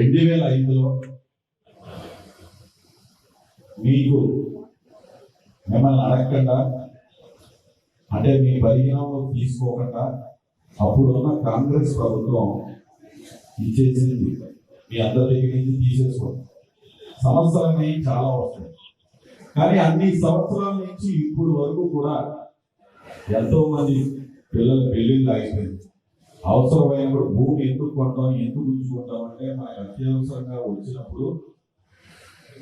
రెండు వేల ఐదులో మీకు మిమ్మల్ని అడగకుండా అంటే మీ పరిగణలో తీసుకోకుండా అప్పుడున్న కాంగ్రెస్ ప్రభుత్వం ఇచ్చేసింది. మీ అందరి దగ్గర నుంచి తీసేసుకోండి. సంవత్సరాన్ని చాలా వస్తాయి కానీ అన్ని సంవత్సరాల నుంచి ఇప్పుడు వరకు కూడా ఎంతో మంది పిల్లల పెళ్ళిళ్ళు ఆగిపోయింది అవసరమైనప్పుడు భూమి ఎందుకు కొంటాం ఎందుకు ఉంచుకుంటాం అంటే మనకు అత్యవసరంగా వచ్చినప్పుడు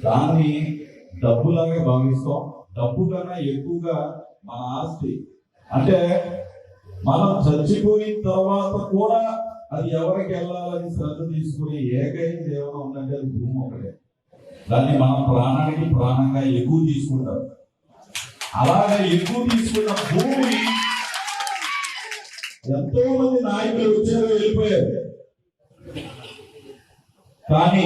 దాన్ని డబ్బులాగా భావిస్తాం. డబ్బు కన్నా ఎక్కువగా మన ఆస్తి. అంటే మనం చచ్చిపోయిన తర్వాత కూడా అది ఎవరికి వెళ్ళాలని శ్రద్ధ తీసుకునే ఏకైక ఏమైనా ఉందంటే అది భూమి ఒకటే. దాన్ని మనం ప్రాణానికి ప్రాణంగా ఎక్కువ తీసుకుంటాం. అలాగే ఎక్కువ తీసుకున్న భూమి ఎంతో మంది నాయకులు ఉద్యోగం వెళ్ళిపోయారు. కానీ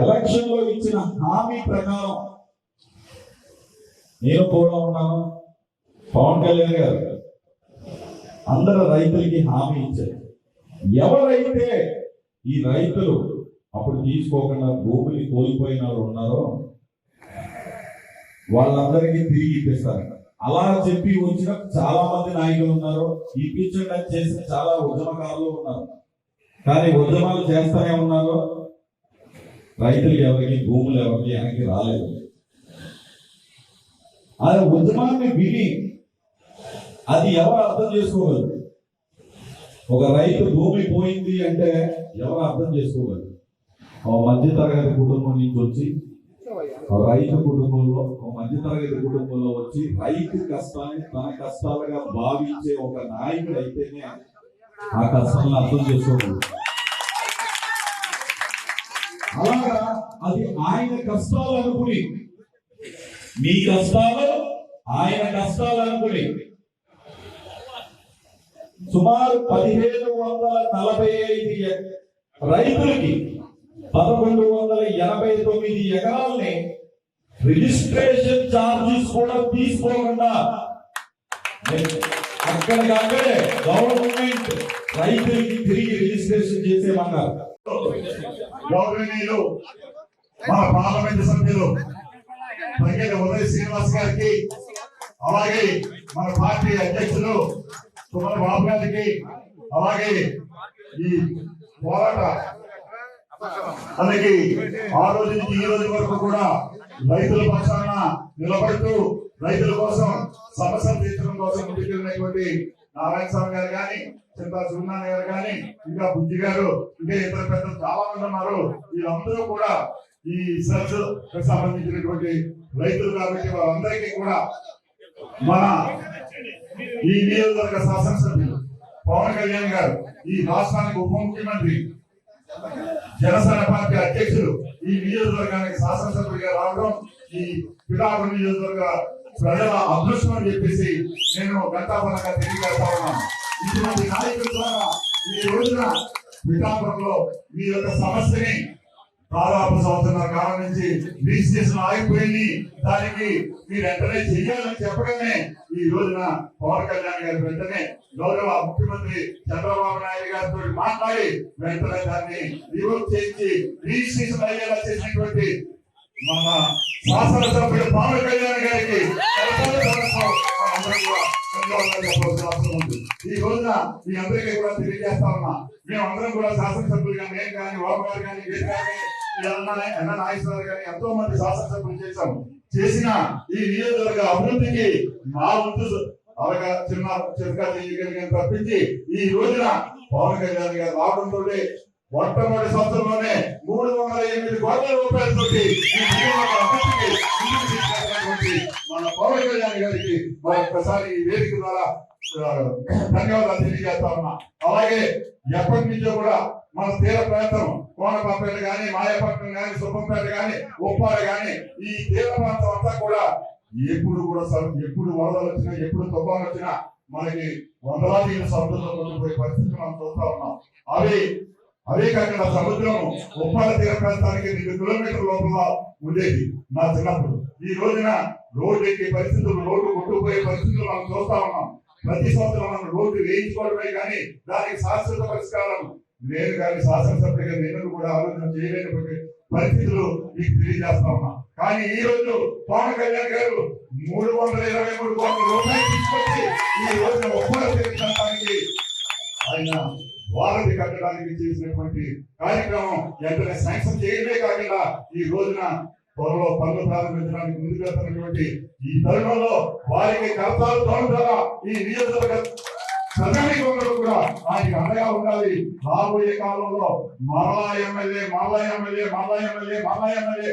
ఎలక్షన్లో ఇచ్చిన హామీ ప్రకారం నేను కూడా ఉన్నాను. పవన్ కళ్యాణ్ గారు అందరు రైతులకి హామీ ఇచ్చారు. ఎవరైతే ఈ రైతులు అప్పుడు తీసుకోకుండా భూమిని కోల్పోయిన వాళ్ళు ఉన్నారో వాళ్ళందరికీ తిరిగి ఇప్పిస్తారు. అలా చెప్పి వచ్చిన చాలా మంది నాయకులు ఉన్నారు. ఈ అని చేసిన చాలా ఉద్యమకారులు ఉన్నారు. కానీ ఉద్యమాలు చేస్తూనే ఉన్నారు. రైతులు ఎవరికి భూములు ఎవరికి వెనక్కి రాలేదు. ఆ ఉద్యమాన్ని విని అది ఎవరు అర్థం చేసుకోగలరు? ఒక రైతు భూమి పోయింది అంటే ఎవరు అర్థం చేసుకోగలరు? ఒక మధ్య తరగతి కుటుంబం నుంచి వచ్చి రైతు కుటుంబంలో ఒక మధ్య కుటుంబంలో వచ్చి రైతు కష్టాన్ని తన కష్టాలుగా భావించే ఒక నాయకుడు అయితేనే ఆ కష్టాలను అర్థం చేసుకోగలరు అలాగా అది ఆయన కష్టాలు అనుకుని మీ కష్టాలు ఆయన కష్టాలు అనుకుని. సుమారు పదిహేను వందల నలభై ఐదు రైతులకి పదకొండు వందల ఎనభై తొమ్మిది ఎకరాల్ని రిజిస్ట్రేషన్ ఛార్జెస్ కూడా తీసుకోకుండా. అక్కడికి అక్కడే గవర్నమెంట్ రైతులకి తిరిగి రిజిస్ట్రేషన్ చేసేమన్నారు గౌరవనీయులు మన పార్లమెంట్ సభ్యులు ప్రగతి ఉదయ్ శ్రీనివాస్ గారికి అలాగే మన పార్టీ అధ్యక్షులు సుమన్ బాబు గారికి అలాగే ఈ పోరాట మనకి ఆ రోజు నుంచి ఈ రోజు వరకు కూడా రైతుల పక్షాన నిలబడుతూ రైతుల కోసం సమస్యలు తీర్చడం కోసం ముందుకెళ్ళినటువంటి నారాయణ స్వామి గారు కానీ చింతా సూర్యనారాయణ గారు కానీ ఇంకా బుద్ధి గారు ఇంకా ఇతర పెద్దలు చాలా మంది ఉన్నారు. వీళ్ళందరూ కూడా ఈ సెల్స్ సంబంధించినటువంటి రైతులు కాబట్టి వాళ్ళందరికీ కూడా మన ఈ నియోజకవర్గ శాసనసభ్యులు పవన్ కళ్యాణ్ గారు ఈ రాష్ట్రానికి ఉప ముఖ్యమంత్రి జనసేన పార్టీ అధ్యక్షులు ఈ నియోజకవర్గానికి శాసనసభ్యుడిగా రావడం ఈ పిఠాపురం నియోజకవర్గ ప్రజల అదృష్టం అని చెప్పేసి నేను గంటాపరంగా తెలియజేస్తా ఉన్నాను. ఇటువంటి నాయకుల ద్వారా ఈ రోజున పిఠాపురంలో మీ యొక్క సమస్యని దాదాపు సంవత్సరాల కాలం నుంచి రిజిస్ట్రేషన్ ఆగిపోయింది. దానికి మీరు వెంటనే చెయ్యాలని చెప్పడమే ఈ రోజున పవన్ కళ్యాణ్ గారి వెంటనే గౌరవ ముఖ్యమంత్రి చంద్రబాబు నాయుడు గారితో మాట్లాడి వెంటనే దాన్ని రివర్క్ చేయించి రిజిస్ట్రేషన్ అయ్యేలా చేసినటువంటి మన శాసనసభ్యుడు పవన్ కళ్యాణ్ గారికి ధన్యవాదాలు అవసరం ఉంది. ఈ రోజున మీ అందరికీ కూడా తెలియజేస్తా ఉన్నా మేమందరం కూడా శాసనసభ్యులుగా నేను కానీ బాబు గారు కానీ వీరు కానీ ఎన్న నాగేశ్వరరావు గాని ఎంతో మంది శాసనసభ్యులు చేశాం చేసిన ఈ నియోజకవర్గ అభివృద్ధికి మా వంతు అలాగా చిన్న చిరకా చేయగలిగిన తప్పించి ఈ రోజున పవన్ కళ్యాణ్ గారు రావడంతో మొట్టమొదటి సంవత్సరంలోనే మూడు వందల ఎనిమిది కోట్ల రూపాయలతో మా మరొకసారి ఈ వేదిక ద్వారా ధన్యవాదాలు తెలియజేస్తా ఉన్నా. అలాగే ఎప్పటి నుంచో కూడా మన తీర ప్రాంతం కోనపాపేట కానీ మాయపట్నం గాని సుబ్బంపేట కానీ ఉప్పాడ కానీ ఈ తీర ప్రాంతం అంతా కూడా ఎప్పుడు కూడా ఎప్పుడు వరదలు వచ్చినా ఎప్పుడు తుఫాను వచ్చినా మనకి వందలాది సముద్రంలో కొట్టుకుపోయే పరిస్థితి మనం చూస్తా ఉన్నాం. అవి అవే కాకుండా సముద్రం ఉప్పాడ తీర ప్రాంతానికి రెండు కిలోమీటర్ల లోపల ఉండేది నా చిన్నప్పుడు. ఈ రోజున రోడ్డు ఎక్కే పరిస్థితులు రోడ్డు కొట్టుకుపోయే పరిస్థితులు మనం చూస్తా ఉన్నాం. ప్రతి సంవత్సరం మనం రోడ్డు వేయించుకోవడమే కానీ దానికి శాశ్వత పరిష్కారం. నేను కానీ శాసనసభ్యుడిగా నేను కూడా ఆలోచన చేయలేకపోతే పరిస్థితులు మీకు తెలియజేస్తా ఉన్నా. కానీ ఈ రోజు పవన్ కళ్యాణ్ గారు మూడు వందల ఇరవై మూడు కోట్ల రూపాయలు తీసుకొచ్చి ఈ రోజున ఒప్పందం తీర్చడానికి ఆయన వారధి కట్టడానికి చేసినటువంటి కార్యక్రమం వెంటనే శాంక్షన్ చేయడమే కాకుండా ఈ రోజున త్వరలో పనులు ప్రారంభించడానికి ముందుకు వెళ్తున్నటువంటి ఈ తరుణంలో వారికి కర్తాలు తోడుతారా ఈ నియోజకవర్గ ప్రజానికంలో కూడా ఆయనకి అండగా ఉండాలి. రాబోయే కాలంలో మరలా ఎమ్మెల్యే మరలా ఎమ్మెల్యే మరలా ఎమ్మెల్యే మరలా ఎమ్మెల్యే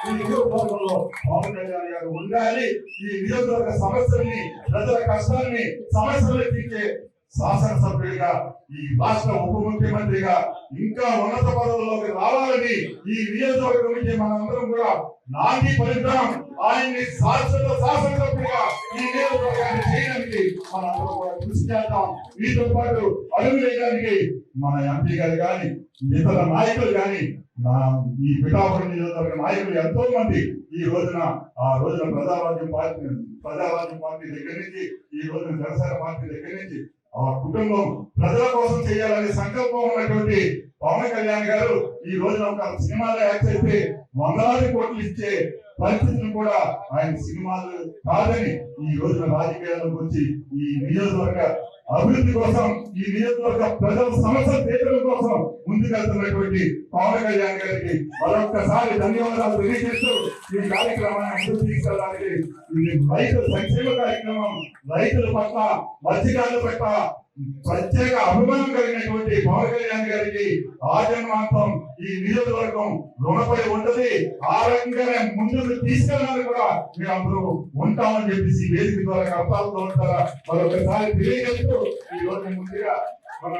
ఈ నియోజకవర్గంలో పవన్ కళ్యాణ్ గారు ఉండాలి. ఈ నియోజకవర్గ సమస్యల్ని ప్రజల కష్టాన్ని సమస్యలు తీర్చే శాసనసభ్యుడిగా ఈ రాష్ట్ర ఉప ముఖ్యమంత్రిగా ఇంకా ఉన్నత పదవుల్లోకి రావాలని ఈ నియోజకవర్గం నుంచి మనందరం కూడా నాటి ఫలితం ఆయన్ని శాశ్వత శాసనసభ్యుగా ఈ నియోజకవర్గాన్ని చేయడానికి మనందరం కూడా కృషి చేద్దాం. వీటితో పాటు అడుగు వేయడానికి మన ఎంపీ గారు కానీ ఇతర నాయకులు కానీ ఈ పిఠాపురం నియోజకవర్గ నాయకులు ఎంతో మంది ఈ రోజున ఆ రోజున ప్రజారాజ్యం పార్టీ ప్రజారాజ్యం పార్టీ దగ్గర నుంచి ఈ రోజున జనసేన పార్టీ దగ్గర నుంచి కుటుంబం ప్రజల కోసం చేయాలనే సంకల్పం ఉన్నటువంటి పవన్ కళ్యాణ్ గారు ఈ రోజున ఒక సినిమాలో యాక్ట్ చేస్తే వందలాది కోట్లు ఇచ్చే పరిస్థితిని కూడా ఆయన సినిమాలు కాదని ఈ రోజున రాజకీయాల్లోకి వచ్చి ఈ నియోజకవర్గ అభివృద్ధి కోసం ఈ నియోజకవర్గ ప్రజల సమస్యల తీర్చడం కోసం ముందుకెళ్తున్నటువంటి పవన్ కళ్యాణ్ గారికి మరొక్కసారి ధన్యవాదాలు తెలియజేస్తూ ఈ కార్యక్రమాన్ని ముందుకు తీసుకెళ్ళడానికి ఇది రైతు సంక్షేమ కార్యక్రమం రైతుల పట్ల మత్స్యకారుల పట్ల ప్రత్యేక అభిమానం కలిగినటువంటి పవన్ కళ్యాణ్ గారికి ఆజన్మాంతం ఈ నియోజకవర్గం రుణపడి ఉంటది. ఆ రకంగానే ముందుకు తీసుకెళ్ళాలని కూడా మేము అందరూ ఉంటామని చెప్పేసి వేదిక ద్వారా కర్తాలతో ఉంటారా? మరొకసారి తెలియజేస్తూ ఈ రోజు ముందుగా మన